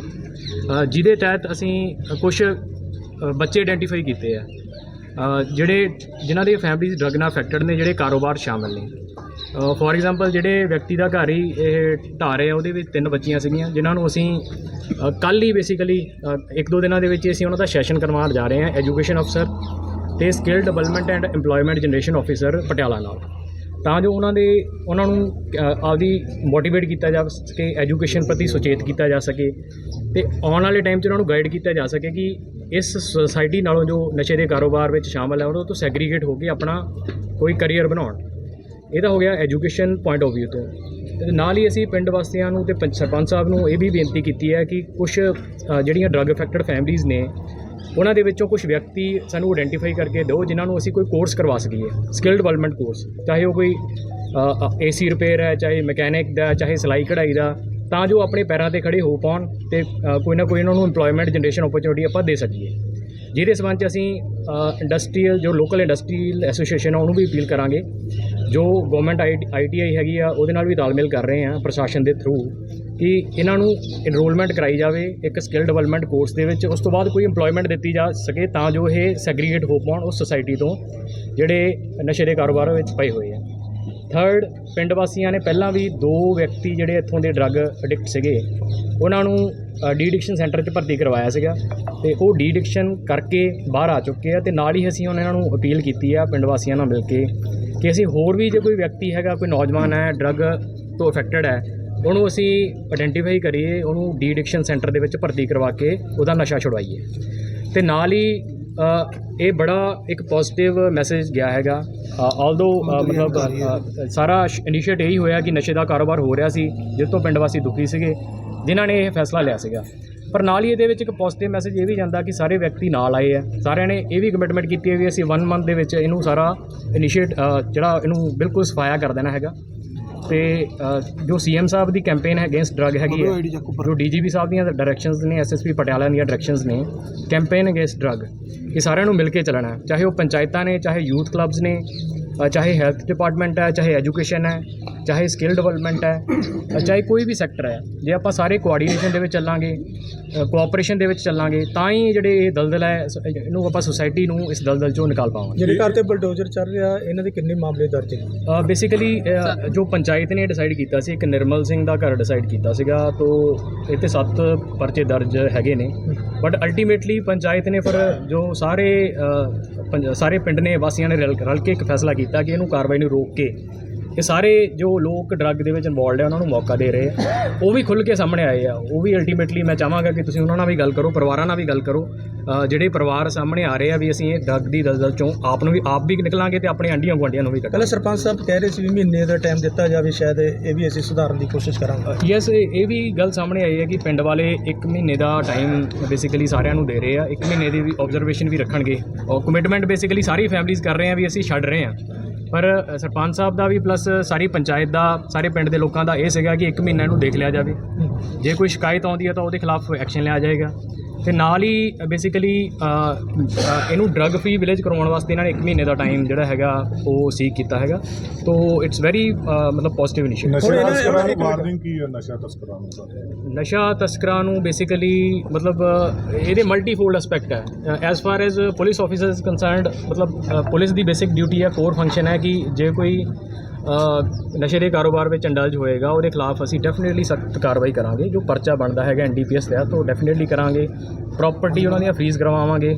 ਜਿਹਦੇ ਤਹਿਤ ਅਸੀਂ ਕੁਝ ਬੱਚੇ ਆਇਡੈਂਟੀਫਾਈ ਕੀਤੇ ਆ। ਜਿਹੜੇ ਜਿਨ੍ਹਾਂ ਦੀ ਫੈਮਿਲੀਜ਼ ਡਰਗ ਨਾਲ ਅਫੈਕਟਡ ਨੇ, ਜਿਹੜੇ ਕਾਰੋਬਾਰ ਸ਼ਾਮਲ ਨੇ। ਫੋਰ ਐਗਜ਼ਾਮਪਲ ਜਿਹੜੇ ਵਿਅਕਤੀ ਦਾ ਘਰ ਹੀ ਇਹ ਢਾਹ ਰਹੇ ਆ ਉਹਦੇ ਵਿੱਚ ਤਿੰਨ ਬੱਚੀਆਂ ਸੀਗੀਆਂ, ਜਿਨ੍ਹਾਂ ਨੂੰ ਅਸੀਂ ਕੱਲ ਹੀ ਬੇਸਿਕਲੀ ਇੱਕ ਦੋ ਦਿਨਾਂ ਦੇ ਵਿੱਚ ਹੀ ਅਸੀਂ ਉਹਨਾਂ ਦਾ ਸੈਸ਼ਨ ਕਰਵਾਉਣ ਜਾ ਰਹੇ ਹਾਂ ਐਜੂਕੇਸ਼ਨ ਅਫਸਰ ਤੇ skill development and EMPLOYMENT generation officer Patiala ਨਾਲ। ਤਾਂ ਜੋ ਉਹਨਾਂ ਦੇ, ਉਹਨਾਂ ਨੂੰ ਆਪਦੀ ਮੋਟੀਵੇਟ ਕੀਤਾ ਜਾ ਸਕੇ ਐਜੂਕੇਸ਼ਨ ਪ੍ਰਤੀ ਸੁਚੇਤ ਕੀਤਾ ਜਾ ਸਕੇ। ਤੇ ਆਉਣ ਵਾਲੇ ਟਾਈਮ 'ਚ ਉਹਨਾਂ ਨੂੰ ਗਾਈਡ ਕੀਤਾ ਜਾ ਸਕੇ ਕਿ ਇਸ ਸੁਸਾਇਟੀ ਨਾਲੋਂ ਜੋ ਨਸ਼ੇ ਦੇ ਕਾਰੋਬਾਰ ਵਿੱਚ ਸ਼ਾਮਲ ਹੈ ਉਹਨਾਂ ਤੋਂ ਸੈਗਰੀਗੇਟ ਹੋ ਕੇ ਆਪਣਾ ਕੋਈ ਕੈਰੀਅਰ ਬਣਾਉਣ। ਇਹਦਾ ਹੋ ਗਿਆ ਐਜੂਕੇਸ਼ਨ ਪੁਆਇੰਟ ਆਫ View ਤੋਂ। ਤੇ ਨਾਲ ਹੀ ਅਸੀਂ ਪਿੰਡ ਵਾਸੀਆਂ ਨੂੰ ਤੇ ਪੰਚ- ਸਰਪੰਚ ਸਾਹਿਬ ਨੂੰ ਇਹ ਵੀ ਬੇਨਤੀ ਕੀਤੀ ਹੈ ਕਿ ਕੁਝ ਜਿਹੜੀਆਂ ਡਰੱਗ ਅਫੈਕਟਡ ਫੈਮਲੀਆਂ ਨੇ, ਉਹਨਾਂ ਦੇ ਵਿੱਚੋਂ ਕੁਝ ਵਿਅਕਤੀ ਸਾਨੂੰ ਆਇਡੈਂਟੀਫਾਈ ਕਰਕੇ ਦਿਓ, ਜਿਨ੍ਹਾਂ ਨੂੰ ਅਸੀਂ ਕੋਈ ਕੋਰਸ ਕਰਵਾ ਸਕੀਏ ਸਕਿੱਲ ਡਿਵੈਲਪਮੈਂਟ ਕੋਰਸ ਚਾਹੇ ਉਹ ਕੋਈ ਏਸੀ ਰਿਪੇਅਰ ਹੈ, ਚਾਹੇ ਮਕੈਨਿਕ ਦਾ, ਚਾਹੇ ਸਿਲਾਈ ਕਢਾਈ ਦਾ। ਤਾਂ ਜੋ ਆਪਣੇ ਪੈਰਾਂ ਤੇ ਖੜੇ ਹੋ ਪਾਉਣ ਤੇ ਕੋਈ ਨਾ ਕੋਈ ਉਹਨਾਂ ਨੂੰ EMPLOYMENT ਜਨਰੇਸ਼ਨ ਓਪਰਚੁਨਿਟੀ ਆਪਾਂ ਦੇ ਸਕੀਏ। ਜਿਹਦੇ ਸੰਬੰਧ 'ਚ ਅਸੀਂ ਇੰਡਸਟਰੀਅਲ ਜੋ ਲੋਕਲ ਇੰਡਸਟਰੀਅਲ ਐਸੋਸੀਏਸ਼ਨ ਆ, ਉਹਨੂੰ ਵੀ ਅਪੀਲ ਕਰਾਂਗੇ। ਜੋ ਗਵਰਨਮੈਂਟ ਆਈਟੀਆਈ ਹੈਗੀ ਆ, ਉਹਦੇ ਨਾਲ ਵੀ ਤਾਲਮੇਲ ਕਰ ਰਹੇ ਆ ਪ੍ਰਸ਼ਾਸਨ ਦੇ ਥਰੂ ਕਿ ਇਹਨਾਂ ਨੂੰ ਇਨਰੋਲਮੈਂਟ ਕਰਾਈ ਜਾਵੇ, ਇੱਕ ਸਕਿੱਲ ਡਿਵੈਲਪਮੈਂਟ ਕੋਰਸ ਦੇ ਵਿੱਚ, ਉਸ ਤੋਂ ਬਾਅਦ ਕੋਈ EMPLOYMENT ਦਿੱਤੀ ਜਾ ਸਕੇ ਤਾਂ ਜੋ ਇਹ ਸੈਗਰੀਗੇਟ ਹੋ ਪਾਉਣ ਉਸ ਸੁਸਾਇਟੀ ਤੋਂ, ਜਿਹੜੇ ਨਸ਼ੇ ਦੇ ਕਾਰੋਬਾਰ ਵਿੱਚ ਪਏ ਹੋਏ ਆ। ਥਰਡ ਪਿੰਡ ਵਾਸੀਆਂ ਨੇ ਪਹਿਲਾਂ ਵੀ ਦੋ ਵਿਅਕਤੀ ਜਿਹੜੇ ਇੱਥੋਂ ਦੇ ਡਰੱਗ ਐਡਿਕਟ ਸੀਗੇ, ਉਹਨਾਂ ਨੂੰ ਡੀ ਐਡਿਕਸ਼ਨ ਸੈਂਟਰ 'ਚ ਭਰਤੀ ਕਰਵਾਇਆ ਸੀਗਾ ਤੇ ਉਹ ਡੀ ਐਡਿਕਸ਼ਨ ਕਰਕੇ ਬਾਹਰ ਆ ਚੁੱਕੇ ਆ ਤੇ ਨਾਲ ਹੀ ਅਸੀਂ ਉਹਨਾਂ ਨੂੰ ਅਪੀਲ ਕੀਤੀ ਆ ਪਿੰਡ ਵਾਸੀਆਂ ਨਾਲ ਮਿਲ ਕੇ ਕਿ ਅਸੀਂ ਹੋਰ ਵੀ ਜੇ ਕੋਈ ਵਿਅਕਤੀ ਹੈਗਾ, ਕੋਈ ਨੌਜਵਾਨ ਹੈ ਡਰੱਗ ਤੋਂ ਅਫੈਕਟਡ ਹੈ, ਉਹਨੂੰ ਅਸੀਂ ਆਇਡੈਂਟੀਫਾਈ ਕਰੀਏ, ਉਹਨੂੰ ਡੀ ਐਡਿਕਸ਼ਨ ਸੈਂਟਰ ਦੇ ਵਿੱਚ ਭਰਤੀ ਕਰਵਾ ਕੇ ਉਹਦਾ ਨਸ਼ਾ ਛੁਡਵਾਈਏ। ਤੇ ਨਾਲ ਹੀ ਇਹ ਬੜਾ ਇੱਕ ਪੋਜ਼ਿਟਿਵ ਮੈਸੇਜ ਗਿਆ ਹੈਗਾ। ਆਲਦੋ ਮਤਲਬ ਸਾਰਾ ਇਨੀਸ਼ੀਏਟ ਇਹੀ ਹੋਇਆ ਕਿ ਨਸ਼ੇ ਦਾ ਕਾਰੋਬਾਰ ਹੋ ਰਿਹਾ ਸੀ ਜਿਸ ਤੋਂ ਪਿੰਡ ਵਾਸੀ ਦੁਖੀ ਸੀਗੇ ਜਿਨ੍ਹਾਂ ਨੇ ਇਹ ਫੈਸਲਾ ਲਿਆ ਸੀਗਾ। ਪਰ ਨਾਲ ਹੀ ਇਹਦੇ ਵਿੱਚ ਇੱਕ ਪੋਜ਼ਿਟਿਵ ਮੈਸੇਜ ਇਹ ਵੀ ਜਾਂਦਾ ਕਿ ਸਾਰੇ ਵਿਅਕਤੀ ਨਾਲ ਆਏ ਆ। ਸਾਰਿਆਂ ਨੇ ਇਹ ਵੀ ਕਮਿਟਮੈਂਟ ਕੀਤੀ ਹੈ ਵੀ ਅਸੀਂ 1 ਮੰਥ ਦੇ ਵਿੱਚ ਇਹਨੂੰ ਸਾਰਾ ਇਨੀਸ਼ੀਏਟ ਜਿਹੜਾ ਇਹਨੂੰ ਬਿਲਕੁਲ ਸਫਾਇਆ ਕਰ ਦੇਣਾ ਹੈਗਾ। ਤੇ ਅ, ਜੋ ਸੀਐਮ ਸਾਹਿਬ ਦੀ ਕੈਂਪੇਨ ਹੈ ਅਗੇਂਸਟ ਡਰੱਗ ਹੈਗੀ ਹੈ ਜੋ ਡੀਜੀਪੀ ਸਾਹਿਬ ਦੀਆਂ ਡਾਇਰੈਕਸ਼ਨਸ ਨੇ ਐਸਐਸਪੀ ਪਟਿਆਲਾ ਦੀਆਂ ਡਾਇਰੈਕਸ਼ਨਸ ਨੇ ਕੈਂਪੇਨ ਅਗੇਂਸਟ ਡਰੱਗ ਇਹ ਸਾਰਿਆਂ ਨੂੰ ਮਿਲ ਕੇ ਚੱਲਣਾ ਹੈ। ਚਾਹੇ ਉਹ ਪੰਚਾਇਤਾਂ ਨੇ ਚਾਹੇ ਯੂਥ ਕਲੱਬਸ ਨੇ ਚਾਹੇ ਹੈਲਥ ਡਿਪਾਰਟਮੈਂਟ ਹੈ ਚਾਹੇ ਐਜੂਕੇਸ਼ਨ ਹੈ ਚਾਹੇ ਸਕਿੱਲ ਡਿਵੈਲਪਮੈਂਟ ਹੈ ਚਾਹੇ ਕੋਈ ਵੀ ਸੈਕਟਰ ਹੈ ਜੇ ਆਪਾਂ ਸਾਰੇ ਕੋਆਰਡੀਨੇਸ਼ਨ ਦੇ ਵਿੱਚ ਚੱਲਾਂਗੇ ਕੋਆਪਰੇਸ਼ਨ ਦੇ ਵਿੱਚ ਚੱਲਾਂਗੇ ਤਾਂ ਹੀ ਜਿਹੜੇ ਇਹ ਦਲਦਲ ਹੈ ਇਹਨੂੰ ਆਪਾਂ ਸੁਸਾਇਟੀ ਨੂੰ ਇਸ ਦਲਦਲ ਚੋਂ ਨਿਕਾਲ ਪਾਵਾਂਗੇ। ਜਿਹੜੇ ਘਰ ਤੇ ਬਲਡੋਜ਼ਰ ਚੱਲ ਰਿਹਾ ਇਹਨਾਂ ਦੇ ਕਿੰਨੇ ਮਾਮਲੇ ਦਰਜ ਨੇ? ਬੇਸਿਕਲੀ ਜੋ ਪੰਚਾਇਤ ਨੇ ਡਿਸਾਈਡ ਕੀਤਾ ਸੀ ਇੱਕ ਨਿਰਮਲ ਸਿੰਘ ਦਾ ਘਰ ਡਿਸਾਈਡ ਕੀਤਾ ਸੀਗਾ ਤੋਂ ਇੱਥੇ ਸੱਤ ਪਰਚੇ ਦਰਜ ਹੈਗੇ ਨੇ। ਬਟ ਅਲਟੀਮੇਟਲੀ ਪੰਚਾਇਤ ਨੇ ਫਿਰ ਜੋ ਸਾਰੇ ਅ, ਸਾਰੇ ਪਿੰਡ ਨੇ ਵਾਸੀਆਂ ਨੇ ਰਲ ਰਲ ਕੇ ਇੱਕ ਫੈਸਲਾ ਕੀਤਾ ਕਿ ਇਹਨੂੰ ਕਾਰਵਾਈ ਨੂੰ ਰੋਕ ਕੇ ਇਹ ਸਾਰੇ ਜੋ ਲੋਕ ਡਰੱਗ ਦੇ ਵਿੱਚ ਇਨਵੋਲਡ ਹੈ ਉਹਨਾਂ ਨੂੰ ਮੌਕਾ ਦੇ ਰਹੇ ਆ। ਉਹ ਵੀ ਖੁੱਲ੍ਹ ਕੇ ਸਾਹਮਣੇ ਆਏ ਆ। ਉਹ ਵੀ ਅਲਟੀਮੇਟਲੀ ਮੈਂ ਚਾਹਾਂਗਾ ਕਿ ਤੁਸੀਂ ਉਹਨਾਂ ਨਾਲ ਵੀ ਗੱਲ ਕਰੋ ਪਰਿਵਾਰਾਂ ਨਾਲ ਵੀ ਗੱਲ ਕਰੋ। ਜਿਹੜੇ ਪਰਿਵਾਰ ਸਾਹਮਣੇ ਆ ਰਹੇ ਆ ਵੀ ਅਸੀਂ ਇਹ ਡਰੱਗ ਦੀ ਦਲਦਲ ਚੋਂ ਆਪ ਨੂੰ ਵੀ ਆਪ ਵੀ ਨਿਕਲਾਂਗੇ ਤੇ ਆਪਣੇ ਆਂਢੀਆਂ ਗੁਆਂਢੀਆਂ ਨੂੰ ਵੀ ਪਹਿਲਾਂ ਕੱਢਾਂਗੇ ਸਰਪੰਚ ਸਾਹਿਬ ਕਹਿ ਰਹੇ ਸੀ ਵੀ ਮਹੀਨੇ ਦਾ ਟਾਈਮ ਦਿੱਤਾ ਜਾਵੇ ਸ਼ਾਇਦ ਇਹ ਵੀ ਅਸੀਂ ਸੁਧਾਰਨ ਦੀ ਕੋਸ਼ਿਸ਼ ਕਰਾਂਗੇ। ਯੈਸ ਇਹ ਵੀ ਗੱਲ ਸਾਹਮਣੇ ਆਈ ਹੈ ਕਿ ਪਿੰਡ ਵਾਲੇ 1 ਮਹੀਨੇ ਦਾ ਟਾਈਮ ਬੇਸਿਕਲੀ ਸਾਰਿਆਂ ਨੂੰ ਦੇ ਰਹੇ ਆ। 1 ਮਹੀਨੇ ਦੀ ਵੀ ਆਬਜ਼ਰਵੇਸ਼ਨ ਵੀ ਰੱਖਣਗੇ। ਔਰ ਕਮਿਟਮੈਂਟ ਬੇਸਿਕਲੀ ਸਾਰੀ ਫੈਮਿਲੀਜ਼ ਕਰ ਰਹੇ ਆ ਵੀ ਅਸੀਂ ਛੱਡ ਰਹੇ ਆ। ਪਰ ਸਰਪੰਚ ਸਾਹਿਬ ਦਾ ਵੀ ਪਲੱਸ ਸਾਰੀ ਪੰਚਾਇਤ ਦਾ ਸਾਰੇ ਪਿੰਡ ਦੇ ਲੋਕਾਂ ਦਾ ਇਹ ਸੀਗਾ ਕਿ 1 ਮਹੀਨਾ ਇਹਨੂੰ ਦੇਖ ਲਿਆ ਜਾਵੇ। ਜੇ ਕੋਈ ਸ਼ਿਕਾਇਤ ਆਉਂਦੀ ਹੈ ਤਾਂ ਉਹਦੇ ਖਿਲਾਫ ਐਕਸ਼ਨ ਲਿਆ ਜਾਏਗਾ। ਤੇ ਨਾਲ ਹੀ ਬੇਸਿਕਲੀ ਇਹਨੂੰ ਡਰੱਗ ਫ੍ਰੀ ਵਿਲੇਜ ਕਰਵਾਉਣ ਵਾਸਤੇ ਇਹਨਾਂ ਨੇ 1 ਮਹੀਨੇ ਦਾ ਟਾਈਮ ਜਿਹੜਾ ਹੈਗਾ ਉਹ ਸੀਕ ਕੀਤਾ ਹੈਗਾ। ਤੋ ਇਟਸ ਵੈਰੀ ਮਤਲਬ ਪੋਜ਼ਿਟਿਵ ਇਨੀਸ਼ੀਏਟਿਵ ਨਸ਼ਾ ਤਸਕਰਾਂ ਨੂੰ ਵਾਰਨਿੰਗ ਕੀ ਹੈ ਨਸ਼ਾ ਤਸਕਰਾਂ ਨੂੰ? ਨਸ਼ਾ ਤਸਕਰਾਂ ਨੂੰ ਬੇਸਿਕਲੀ ਮਤਲਬ ਇਹਦੇ ਮਲਟੀਫੋਲਡ ਐਸਪੈਕਟ ਹੈ। As far as police officers concerned ਮਤਲਬ ਪੁਲਿਸ ਦੀ ਬੇਸਿਕ ਡਿਊਟੀ ਹੈ ਕੋਰ ਫੰਕਸ਼ਨ ਹੈ ਕਿ ਜੇ ਕੋਈ ਨਸ਼ੇ ਦੇ ਕਾਰੋਬਾਰ ਵਿੱਚ ਇੰਡਲਜ ਹੋਏਗਾ, ਉਹਦੇ ਖਿਲਾਫ ਅਸੀਂ ਡੈਫੀਨਿਟਲੀ ਸਖਤ ਕਾਰਵਾਈ ਕਰਾਂਗੇ, ਜੋ ਪਰਚਾ ਬਣਦਾ ਹੈਗਾ ਐਨਡੀਪੀਐਸ ਤਹਿਤ, ਉਹ ਡੈਫੀਨਿਟਲੀ ਕਰਾਂਗੇ। ਪ੍ਰਾਪਰਟੀ ਉਹਨਾਂ ਦੀਆਂ ਫਰੀਜ਼ ਕਰਵਾਵਾਂਗੇ,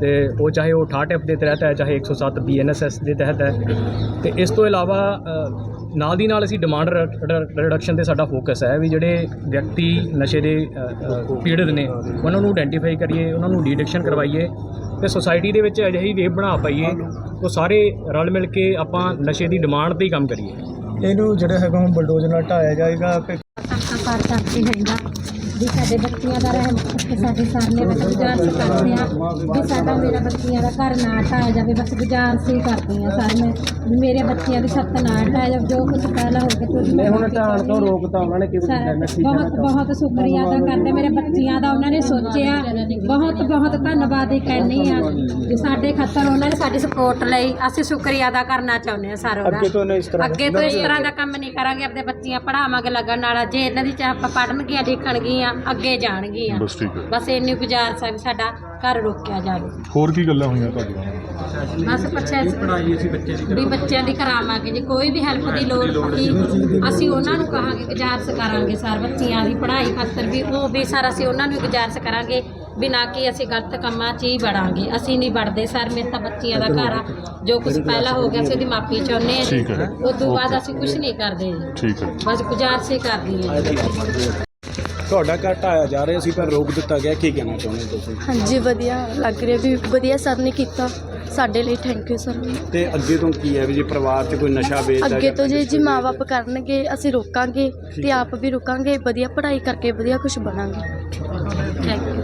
ਤੇ ਉਹ ਚਾਹੇ ਉਹ 68 ਐਫ ਦੇ ਤਹਿਤ ਹੈ, ਚਾਹੇ 107 ਬੀਐਨਐਸਐਸ ਦੇ ਤਹਿਤ ਹੈ। ਤੇ ਇਸ ਤੋਂ ਇਲਾਵਾ ਨਾਲ ਦੀ ਨਾਲ ਅਸੀਂ ਡਿਮਾਂਡ ਰਿਡਕਸ਼ਨ ਤੇ ਸਾਡਾ ਫੋਕਸ ਹੈ ਵੀ ਜਿਹੜੇ ਵਿਅਕਤੀ ਨਸ਼ੇ ਦੇ ਪੀੜਤ ਨੇ ਉਹਨਾਂ ਨੂੰ ਆਇਡੈਂਟੀਫਾਈ ਕਰੀਏ ਉਹਨਾਂ ਨੂੰ ਡੀਡਿਕਸ਼ਨ ਕਰਵਾਈਏ ਤੇ ਸੁਸਾਇਟੀ ਦੇ ਵਿੱਚ ਅਜਿਹੀ ਵੇਵ ਬਣਾ ਪਾਈਏ ਉਹ ਸਾਰੇ ਰਲ ਮਿਲ ਕੇ ਆਪਾਂ ਨਸ਼ੇ ਦੀ ਡਿਮਾਂਡ ਤੇ ਹੀ ਕੰਮ ਕਰੀਏ। ਇਹਨੂੰ ਜਿਹੜਾ ਹੈਗਾ ਹੁਣ ਬਲਡੋਜ਼ਰ ਨਾਲ ਢਾਇਆ ਜਾਏਗਾ ਕਿ ਪਾਰ ਕਰਦੇ ਹੈਗਾ ਵੀ ਸਾਡੇ ਬੱਚਿਆਂ ਦਾ ਰਹਿਣ ਤੇ ਸਾਡੇ ਸਾਹਮਣੇ ਵਿੱਚ ਗੁਜ਼ਾਰਿਸ਼ ਕਰਦੇ ਆ ਵੀ ਸਾਡਾ ਮੇਰਾ ਬੱਚਿਆਂ ਦਾ ਘਰ ਨਾ ਢਾਇਆ ਜਾਵੇ ਬਸ ਗੁਜ਼ਾਰਿਸ਼ ਹੀ ਕਰਦੀ ਆ ਸਰ। ਮੈਂ ਵੀ ਮੇਰੇ ਬੱਚਿਆਂ ਦੀ ਛੱਤ ਨਾ ਢਾਇਆ ਜਾਵੇ ਜੋ ਕੁਝ ਪਹਿਲਾਂ ਹੋ ਗਿਆ ਤੁਸੀਂ ਮੈਂ ਹੁਣ ਢਾਣ ਤੋਂ ਰੋਕਤਾ ਉਹਨਾਂ ਨੇ ਕਿਵੇਂ ਬਹੁਤ ਬਹੁਤ ਸ਼ੁਕਰੀਆ ਅਦਾ ਕਰਦੇ ਮੇਰੇ ਬੱਚਿਆਂ ਦਾ ਉਹਨਾਂ ਨੇ ਸੋਚਿਆ ਬਹੁਤ ਬਹੁਤ ਧੰਨਵਾਦ ਹੀ ਕਹਿੰਦੀ ਆ ਵੀ ਸਾਡੇ ਖਾਤਰ ਉਹਨਾਂ ਨੇ ਸਾਡੀ ਸਪੋਰਟ ਲਈ ਅਸੀਂ ਸ਼ੁਕਰੀਆ ਅਦਾ ਕਰਨਾ ਚਾਹੁੰਦੇ ਆ ਸਰ ਉਹਦਾ ਅੱਗੇ ਤੋਂ ਇਸ ਤਰ੍ਹਾਂ ਅੱਗੇ ਤੋਂ ਇਸ ਤਰ੍ਹਾਂ ਦਾ ਕੰਮ ਨਹੀਂ ਕਰਾਂਗੇ ਆਪਣੇ ਬੱਚੀਆਂ ਪੜਾਵਾਂਗੇ ਲੱਗਣ ਨਾਲ। ਜੇ ਇਹਨਾਂ ਦੀ ਚਾਹ ਪੜਨਗੀਆਂ ਲਿਖਣਗੀਆਂ ਅੱਗੇ ਜਾਣਗੀਆਂ। ਬਸ ਠੀਕ ਹੈ। ਬਸ ਇੰਨੀ ਗੁਜ਼ਾਰਿਸ਼ ਆ ਵੀ ਸਾਡਾ ਘਰ ਰੋਕਿਆ ਜਾਵੇ। ਹੋਰ ਕੀ ਗੱਲਾਂ ਹੋਈਆਂ ਤੁਹਾਡੀਆਂ? ਬਸ ਪੁੱਛਿਆ ਸੀ ਵੀ ਬੱਚਿਆਂ ਦੀ ਕਰਾਵਾਂਗੇ। ਜੇ ਕੋਈ ਵੀ ਹੈਲਪ ਦੀ ਲੋੜ ਪਈ ਅਸੀਂ ਉਹਨਾਂ ਨੂੰ ਕਹਾਂਗੇ ਗੁਜ਼ਾਰਿਸ਼ ਕਰਾਂਗੇ ਸਰ ਬੱਚਿਆਂ ਦੀ ਪੜ੍ਹਾਈ ਖਾਤਰ ਵੀ। ਉਹ ਵੀ ਸਰ ਅਸੀਂ ਉਹਨਾਂ ਨੂੰ ਗੁਜ਼ਾਰਿਸ਼ ਕਰਾਂਗੇ ਬਿਨਾਂ ਕਿ ਅਸੀਂ ਗਲਤ ਕੰਮਾਂ 'ਚ ਹੀ ਵੜਾਂਗੇ। ਅਸੀਂ ਨਹੀਂ ਵੜਦੇ ਸਰ ਮੇਰੇ ਤਾਂ ਬੱਚਿਆਂ ਦਾ ਘਰ ਆ। ਜੋ ਕੁਝ ਪਹਿਲਾਂ ਹੋ ਗਿਆ ਸੀ ਉਹਦੀ ਮਾਫੀ ਚਾਹੁੰਦੇ ਆ ਠੀਕ ਹੈ। ਉਸ ਤੋਂ ਬਾਅਦ ਅਸੀਂ ਕੁਝ ਨਹੀਂ ਕਰਦੇ ਜੀ। ਠੀਕ ਹੈ। ਬਸ ਗੁਜ਼ਾਰਿਸ਼ ਹੀ ਕਰਦੀ ਹਾਂ ਜੀ। ਤੁਹਾਡਾ ਘਰ ਢਾਇਆ ਜਾ ਰਿਹਾ ਸੀ ਪਰ ਰੋਕ ਦਿੱਤਾ ਗਿਆ ਕੀ ਕਹਿਣਾ ਚਾਹੁੰਦੇ ਤੁਸੀਂ? ਹਾਂਜੀ ਵਧੀਆ ਲੱਗ ਰਿਹਾ ਵੀ ਵਧੀਆ ਸਰ ਨੇ ਕੀਤਾ ਸਾਡੇ ਲਈ ਥੈਂਕ ਯੂ ਸਰ ਤੇ ਅੱਗੇ ਤੋਂ ਕੀ ਹੈ ਵੀ ਜੇ ਪਰਿਵਾਰ 'ਚ ਕੋਈ ਨਸ਼ਾ ਵੇਚਦਾ ਅੱਗੇ ਤੋਂ ਜੇ ਜੀ ਮਾਪੇ ਕਰਨਗੇ ਅਸੀਂ ਰੋਕਾਂਗੇ ਤੇ ਆਪ ਵੀ ਰੁਕਾਂਗੇ ਵਧੀਆ ਪੜ੍ਹਾਈ ਕਰਕੇ ਵਧੀਆ ਕੁਝ ਬਣਾਂਗੇ। Thank you